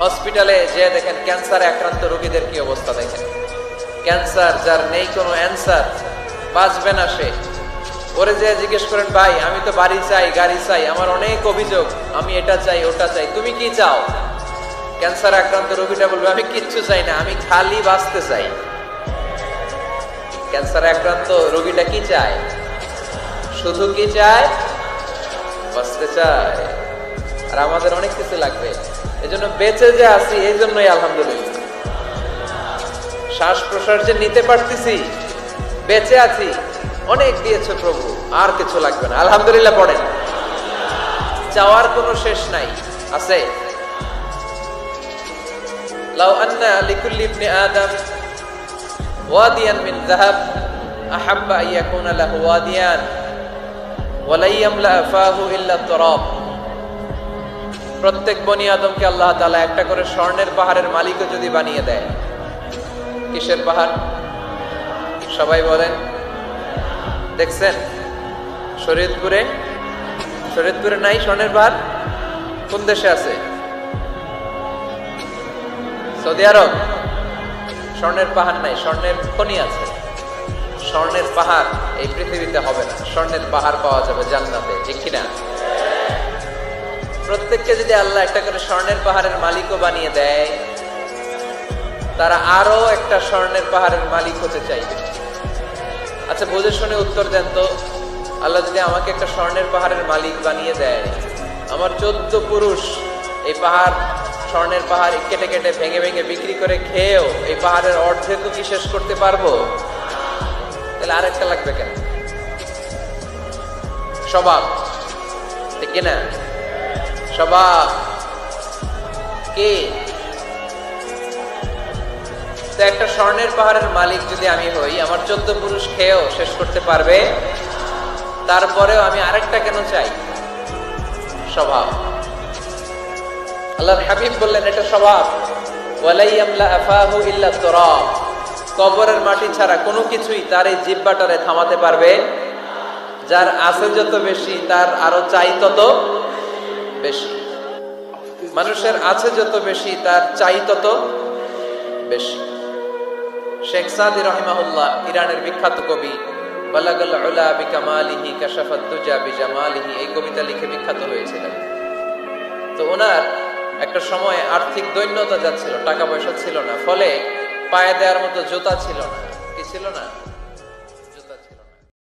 হসপিটালে যে দেখেন ক্যান্সারে আক্রান্ত রোগীদের কি অবস্থা দেখেন। ক্যান্সার যার নেই কোনো অ্যান্সার, বাঁচবে না সে। ওরে যে জিজ্ঞেস করেন, ভাই, আমি তো বাড়ি চাই, গাড়ি চাই, আমার অনেক অভিযোগ, আমি এটা চাই, ওটা চাই, তুমি কি চাও? ক্যান্সার আক্রান্ত রোগীটা বলবে, আমি কিচ্ছু চাই না, আমি খালি বাঁচতে চাই। ক্যান্সার আক্রান্ত রোগীটা কি চায়? শুধু কি চায়? বাঁচতে চায়। আর আমাদের অনেক কিছু লাগবে। এজন্য বেঁচে যে আছি এই জন্যই আলহামদুলিল্লাহ। শ্বাস প্রশ্বাস যে নিতে পারতেছি, বেঁচে আছি, অনেক দিয়েছে প্রভু, আর কিছু লাগবে না। আলহামদুলিল্লাহ পড়েন। চাওয়ার কোনো শেষ নাই, আছে? লাউ আন্না লিকুল্লি ইবনি আদম ওয়াদিয়ান মিন যাহাব, আহাব্বা ইয়াকুনা লাহু ওয়াদিয়ান ওয়ালা ইয়ামলা ফাহু ইল্লা তুরাব প্রত্যেক বনি আদমকে আল্লাহ তাআলা একটা করে স্বর্ণের পাহাড়ের মালিকও যদি বানিয়ে দেয়, কিসের পাহাড়? সবাই বলেন। দেখছেন? শরীয়তপুরে শরীয়তপুরে নাই স্বর্ণের পাহাড়? কোন দেশে আছে? Saudi Arab? স্বর্ণের পাহাড় নাই, স্বর্ণের খনি আছে। স্বর্ণের পাহাড় এই পৃথিবীতে হবে না। স্বর্ণের পাহাড় পাওয়া যাবে জান্নাতে, ঠিক কিনা? প্রত্যেককে যদি আল্লাহ একটা করে স্বর্ণের পাহাড়ের মালিকও বানিয়ে দেয়, তারা আরও একটা স্বর্ণের পাহাড়ের মালিক হতে চাইবে। আচ্ছা বুঝে শুনে উত্তর দেন তো, আল্লাহ যদি আমাকে একটা স্বর্ণের পাহাড়ের মালিক বানিয়ে দেয়, আমার চোদ্দ পুরুষ এই পাহাড়, স্বর্ণের পাহাড় কেটে কেটে ভেঙে ভেঙে বিক্রি করে খেয়েও এই পাহাড়ের অর্ধেকও কি শেষ করতে পারব? তাহলে আরেকটা লাগবে কেন? স্বভাব। ঠিক কিনা? স্বভাব কে? তো একটা স্বর্ণের পাহাড়ের মালিক যদি আমি হই, আমার চোদ্দ পুরুষ খেয়েও শেষ করতে পারবে। তারপরেও আমি আরেকটা কেন চাই? স্বভাব। আল্লাহর হাবিব বললেন, এটা স্বভাব। কবরের মাটি ছাড়া কোনো কিছুই তার এই জিব্বাটারে থামাতে পারবে। যার আছে যত বেশি, তার আরও চাই তত বেশি। মানুষের আছে যত বেশি, তার চাই তত বেশি। শেখ সাদি রহিমাহুল্লাহ, ইরানের বিখ্যাত কবি এই কবিতা লিখে বিখ্যাত হয়েছিলেন। তো ওনার একটা সময় আর্থিক দৈন্যতা যাচ্ছিল, টাকা পয়সা ছিল না, ফলে পায়ে দেওয়ার মতো জুতা ছিল না, কি ছিল না?